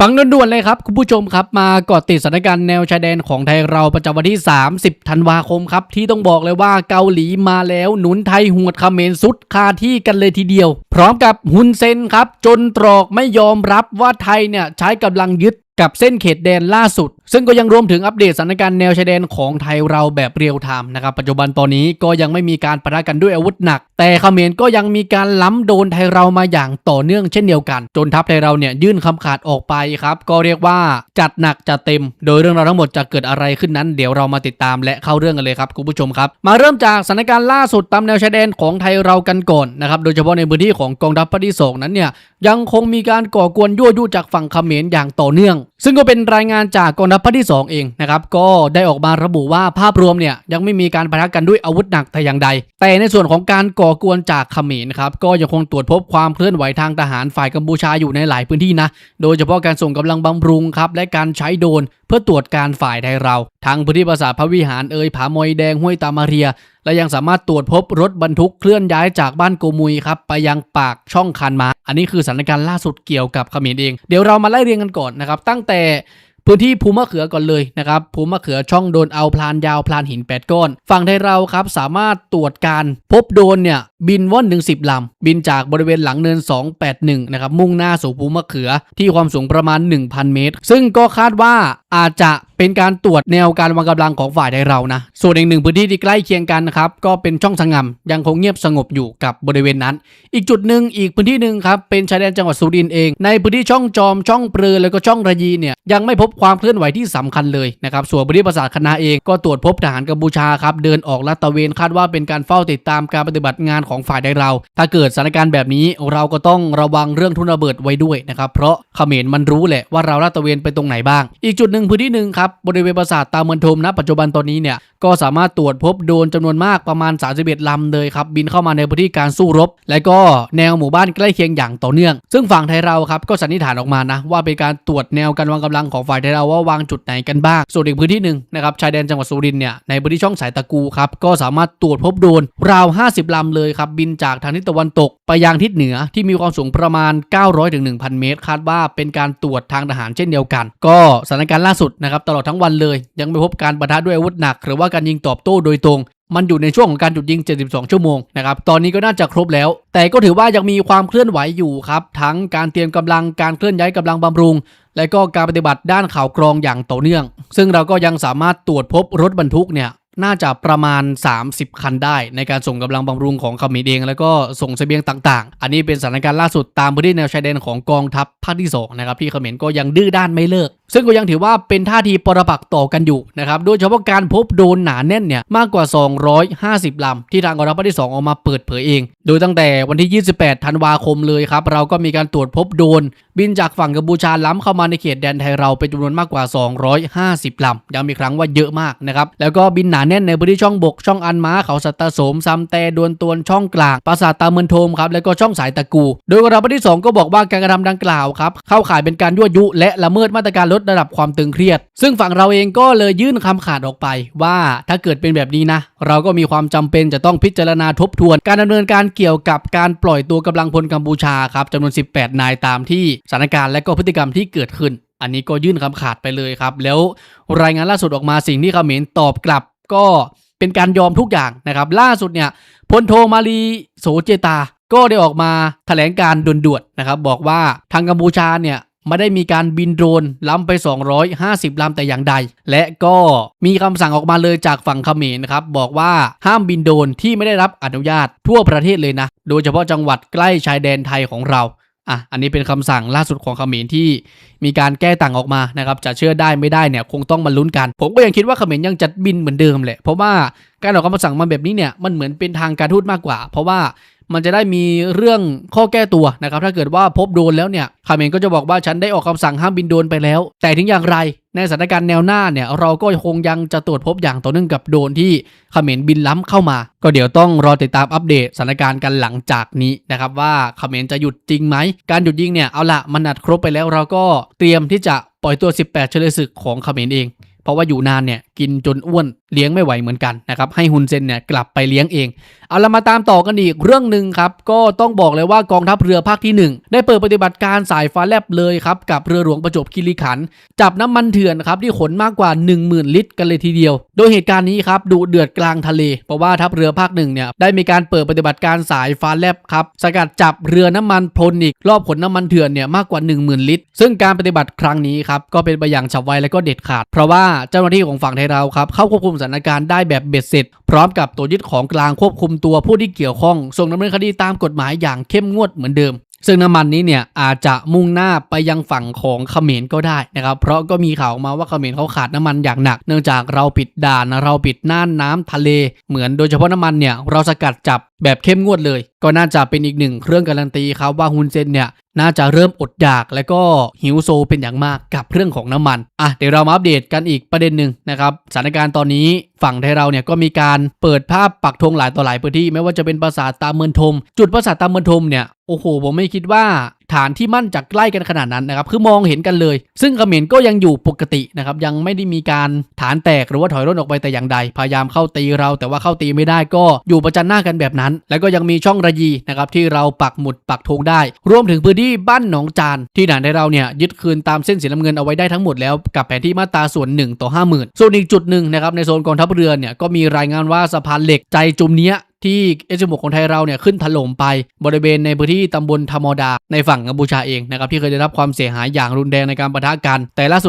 ฟังด่วนๆเลยครับ คุณผู้ชมครับ มาเกาะติดสถานการณ์แนวชายแดนของไทยเราประจำวันที่ 30 ธันวาคมครับ ที่ต้องบอกเลยว่าเกาหลีมาแล้วหนุนไทยหวดเขมรสุดคาที่กันเลยทีเดียว พร้อมกับฮุนเซนครับ จนตรอกไม่ยอมรับว่าไทยเนี่ยใช้กำลังยึดกับเส้นเขตแดนล่าสุด ซึ่งก็ยังรวมถึงอัปเดตสถานการณ์แนวชายแดนของไทยเราแบบเรียลไทม์นะครับ ปัจจุบันตอนนี้ก็ยังไม่มีการปะทะกันด้วยอาวุธหนัก แต่เขมรก็ยังมีการล้ำโดนไทยเรามาอย่างต่อเนื่องเช่นเดียวกัน จนทัพไทยเราเนี่ยยื่นคำขาดออกไปครับ ก็เรียกว่าจัดหนักจัดเต็ม โดยเรื่องราวทั้งหมดจะเกิดอะไรขึ้นนั้น เดี๋ยวเรามาติดตามและเข้าเรื่องกันเลยครับคุณผู้ชมครับ มาเริ่มจากสถานการณ์ล่าสุดตามแนวชายแดนของไทยเรากันก่อนนะครับโดยเฉพาะในพื้นที่ของกองทัพภาคที่สองนั้นเนี่ยยังคงมีการก่อกวนยั่วยุจากฝั่งเขมรอย่างต่อเนื่องซึ่งก็เป็นรายงานจากกองทัพภาคที่ 2 เองนะครับ ก็ได้ออกมาระบุว่าภาพรวมเนี่ยยังไม่มีการปะทะกันด้วยอาวุธหนักแต่อย่างใด แต่ในส่วนของการก่อกวนจากเขมรครับก็ยังคงตรวจพบความเคลื่อนไหวทางทหารฝ่ายกัมพูชาอยู่ในหลายพื้นที่นะ โดยเฉพาะการส่งกำลังบำรุงครับและการใช้โดรนเพื่อตรวจการฝ่ายไทยเราทั้งพื้นที่ปราสาทพระวิหารเอ่ยผามอยแดงห้วยตามาเรีย และยังสามารถตรวจพบรถบรรทุกเคลื่อนย้ายจากบ้านโกมุยครับไปยังปากช่องคันมา อันนี้คือสถานการณ์ล่าสุดเกี่ยวกับเขมรเอง เดี๋ยวเรามาไล่เรียงกันก่อนนะครับ ตั้งแต่พื้นที่ภูมะเขือก่อนเลยนะครับภูมะเขือช่องโดนเอาพลานยาวพลานหิน 8 ก้อน ฝั่งไทยเราครับสามารถตรวจการพบโดนเนี่ยบินว่อนถึง10ลำ บินจากบริเวณหลังเนิน 281 นะครับมุ่งหน้าสู่ภูมะเขือที่ความสูงประมาณ 1,000 เมตร ซึ่งก็คาดว่าอาจจะ เป็นการตรวจแนวการวางกำลังของฝ่ายไทยเรานะ ส่วนอีกหนึ่งพื้นที่ที่ใกล้เคียงกันนะครับก็เป็นช่องสงํยังคงเงียบสงบอยู่กับบริเวณนั้น อีกจุดหนึ่งอีกพื้นที่หนึ่งครับเป็นชายแดนจังหวัดสุรินทร์เอง ในพื้นที่ช่องจอมช่องเปลือแล้วก็ช่องระยีเนี่ยยังไม่พบความเคลื่อนไหวที่สำคัญเลยนะครับส่วนพื้นที่ปราสาทคณะเองก็ตรวจพบทหารกัมพูชาครับเดินออกลาดตระเวนคาดว่าเป็นการเฝ้าติดตามการปฏิบัติงานของฝ่ายไทยเรา ถ้าเกิดสถานการณ์แบบนี้เราก็ต้องระวังเรื่องทุนระเบิดไว้ด้วยนะครับเพราะเขมรมันรู้แหละว่าเราลาดตระเวนไปตรงไหนบ้าง อีกจุดหนึ่งพื้นที่หนึ่งครับบริเวณปราสาทตาเมือนทมณปัจจุบันตอนนี้เนี่ยก็สามารถตรวจพบโดรนจำนวนมากประมาณ 31 ลำเลยครับบินเข้ามาในพื้นที่การสู้รบ และก็แนวหมู่บ้านใกล้เคียงอย่างต่อเนื่อง ซึ่งฝั่งไทยเราครับก็สันนิษฐานออกมานะว่าเป็นการตรวจแนวการวางกำลังของฝ่ายไทยเราว่าวางจุดไหนกันบ้าง ส่วนอีกพื้นที่หนึ่งนะครับชายแดนจังหวัดสุรินทร์เนี่ยในพื้นที่ช่องสายตะกูครับก็สามารถตรวจพบโดรนราว 50 ลำเลยครับบินจากทางทิศตะวันตก ไปยังทิศเหนือที่มีความสูงประมาณ 900ถึง1,000 เมตร คาดว่าเป็นการตรวจทางทหารเช่นเดียวกัน ก็สถานการณ์ล่าสุดนะครับตลอดทั้งวันเลย ยังไม่พบการประทะด้วยอาวุธหนัก หรือว่าการยิงตอบโต้โดยตรง มันอยู่ในช่วงของการหยุดยิง 72 ชั่วโมงนะครับตอนนี้ก็น่าจะครบแล้ว แต่ก็ถือว่ายังมีความเคลื่อนไหวอยู่ครับทั้งการเตรียมกำลังการเคลื่อนย้ายกำลังบำรุง และก็การปฏิบัติด้านข่าวกรองอย่างต่อเนื่อง ซึ่งเราก็ยังสามารถตรวจพบรถบรรทุกเนี่ยน่าจะประมาณ 30 คันได้ ในการส่งกำลังบำรุงของขมรเอง แล้วก็ส่งเสบียงต่างๆ อันนี้เป็นสถานการณ์ล่าสุดตามพื้นที่แนวชายแดนของกองทัพภาคที่2นะครับที่เขมรก็ยังดื้อด้านไม่เลิก ซึ่งก็ยังถือว่าเป็นท่าทีปรปักต่อกันอยู่นะครับโดยเฉพาะการพบโดนหนาแน่นเนี่ยมากกว่า 250 ลำ ที่ทางกองทัพภาคที่ 2 ออกมาเปิดเผยเอง โดยตั้งแต่วันที่ 28 ธันวาคมเลยครับ เราก็มีการตรวจพบโดน บินจากฝั่งกัมพูชาล้ำเข้ามาในเขตแดนไทยเราเป็นจำนวนมากกว่า 250 ลำย้ำอีกครั้งว่าเยอะมากนะครับแล้วก็บินหนาแน่นในพื้นที่ช่องบก ช่องอันม้าเขาสัตตสมซัมแต่ดวนตวนช่องกลางปราสาทตาเมือนโทมครับแล้วก็ช่องสายตะกู โดยกองทัพภาคที่ 2 ก็บอกว่าการกระทำดังกล่าวครับเข้าข่ายเป็นการยั่วยุ และละเมิดมาตรการลดระดับความตึงเครียด ซึ่งฝั่งเราเองก็เลยยื่นคำขาดออกไป ว่าถ้าเกิดเป็นแบบนี้นะ เราก็มีความจำเป็นจะต้องพิจารณาทบทวน การดำเนินการเกี่ยวกับการปล่อยตัวกำลังพลกัมพูชาครับจำนวน 18 นายตามที่สถานการณ์และก็พฤติกรรมที่เกิดขึ้น อันนี้ก็ยื่นคำขาดไปเลยครับ แล้วรายงานล่าสุดออกมาสิ่งที่เขมรตอบกลับก็เป็นการยอมทุกอย่างนะครับ ล่าสุดเนี่ยพลโทมาลีโสเจตา ก็ได้ออกมาแถลงการด่วนๆนะครับ บอกว่าทางกัมพูชาเนี่ย ไม่ได้มีการบินโดรนล้ำไป 250ลำแต่อย่างใด และก็มีคำสั่งออกมาเลยจากฝั่งเขมรนะครับบอกว่าห้ามบินโดรนที่ไม่ได้รับอนุญาตทั่วประเทศเลยนะ โดยเฉพาะจังหวัดใกล้ชายแดนไทยของเราอะอันนี้เป็นคำสั่งล่าสุดของเขมรที่มีการแก้ต่างออกมานะครับ จะเชื่อได้ไม่ได้เนี่ยคงต้องมาลุ้นกัน ผมก็ยังคิดว่าเขมรยังจัดบินเหมือนเดิมแหละ เพราะว่าการออกคำสั่งมาแบบนี้เนี่ยมันเหมือนเป็นทางการทูตมากกว่า เพราะว่า มันจะได้มีเรื่องข้อแก้ตัวนะครับถ้าเกิดว่าพบโดนแล้วเนี่ยเมรก็จะบอกว่าฉันได้ออกคำสั่งห้ามบินโดนไปแล้ว แต่ถึงอย่างไรในสถานการณ์แนวหน้าเนี่ยเราก็คงยังจะตรวจพบอย่างต่อเนื่องกับโดนที่เขมรบินล้ำเข้ามา ก็เดี๋ยวต้องรอติดตามอัปเดตสถานการณ์กันหลังจากนี้นะครับว่าเขมรจะหยุดจริงไหม การหยุดยิงเนี่ยเอาละมันนัดครบไปแล้วเราก็เตรียมที่จะปล่อยตัว 18 เฉลยศึกของเขมรเอง เพราะว่าอยู่นานเนี่ย กินจนอ้วนเลี้ยงไม่ไหวเหมือนกันนะครับให้ฮุนเซนเนี่ยกลับไปเลี้ยงเอง เอาละมาตามต่อกันอีกเรื่องหนึ่งครับ ก็ต้องบอกเลยว่ากองทัพเรือภาคที่ 1 ได้เปิดปฏิบัติการสายฟ้าแลบเลยครับ กับเรือหลวงประจวบคีรีขัน จับน้ำมันเถื่อนครับที่ขนมากกว่า 10,000 ลิตรกันเลยทีเดียว โดยเหตุการณ์นี้ครับดูเดือดกลางทะเล เพราะว่าทัพเรือภาคหนึ่งเนี่ยได้มีการเปิดปฏิบัติการสายฟ้าแลบครับสกัดจับเรือน้ำมันพลนอีกรอบขนน้ำมันเถื่อนเนี่ยมากกว่า 10,000 ลิตร ซึ่งการปฏิบัติครั้งนี้ครับก็เป็นไปอย่างฉับไวและก็เด็ดขาด เพราะว่าเจ้าหน้าที่ของฝั่งไทยเราครับเข้าควบคุมสถานการณ์ได้แบบเบ็ดเสร็จ พร้อมกับตัวยึดของกลางควบคุมตัวผู้ที่เกี่ยวข้อง ส่งดำเนินคดีตามกฎหมายอย่างเข้มงวดเหมือนเดิมซึ่งน้ำมันนี้เนี่ยอาจจะมุ่งหน้าไปยังฝั่งของเขมรก็ได้นะครับ เพราะก็มีข่าวออกมาว่าเขมรเขาขาดน้ำมันอย่างหนัก เนื่องจากเราปิดด่านเราปิดน่านน้ำทะเล เหมือนโดยเฉพาะน้ำมันเนี่ยเราสกัดจับแบบเข้มงวดเลย ก็น่าจะเป็นอีกหนึ่งเครื่องการันตีครับว่าฮุนเซนเนี่ย น่าจะเริ่มอดอยากและก็หิวโซเป็นอย่างมากกับเรื่องของน้ำมันอะเดี๋ยวเรามาอัปเดตกันอีกประเด็นหนึ่งนะครับสถานการณ์ตอนนี้ฝั่งไทยเราเนี่ยก็มีการเปิดภาพปักธงหลายต่อหลายพื้นที่ ไม่ว่าจะเป็นปราสาทตามเมืองทม จุดปราสาทตามเมืองทมเนี่ยโอ้โหผมไม่คิดว่า ฐานที่มั่นจะใกล้กันขนาดนั้นนะครับคือมองเห็นกันเลย ซึ่งเขมรก็ยังอยู่ปกตินะครับยังไม่ได้มีการฐานแตกหรือว่าถอยร่นออกไปแต่อย่างใด พยายามเข้าตีเราแต่ว่าเข้าตีไม่ได้ก็อยู่ประจันหน้ากันแบบนั้น แล้วก็ยังมีช่องระยีนะครับที่เราปักหมุดปักธงได้ รวมถึงพื้นที่บ้านหนองจานที่ด่านในเราเนี่ยยึดคืนตามเส้นสีน้ำเงินเอาไว้ได้ทั้งหมดแล้วกับแผนที่มาตราส่วน 1 ต่อ 50,000ส่วนอีกจุดหนึ่งนะครับในโซนกองทัพเรือเนี่ยก็มีรายงานว่าสะพานเหล็กใจจุมเนี้ย ที่เอสมของไทยเราเนี่ยขึ้นถล่มไปบริเวณในพื้นที่ตำบลธรรมดาในฝั่งกัมพูชาเองนะครับที่เคยได้รับความเสียหายอย่างรุนแรงในการปะทะกัน แต่ล่าสุด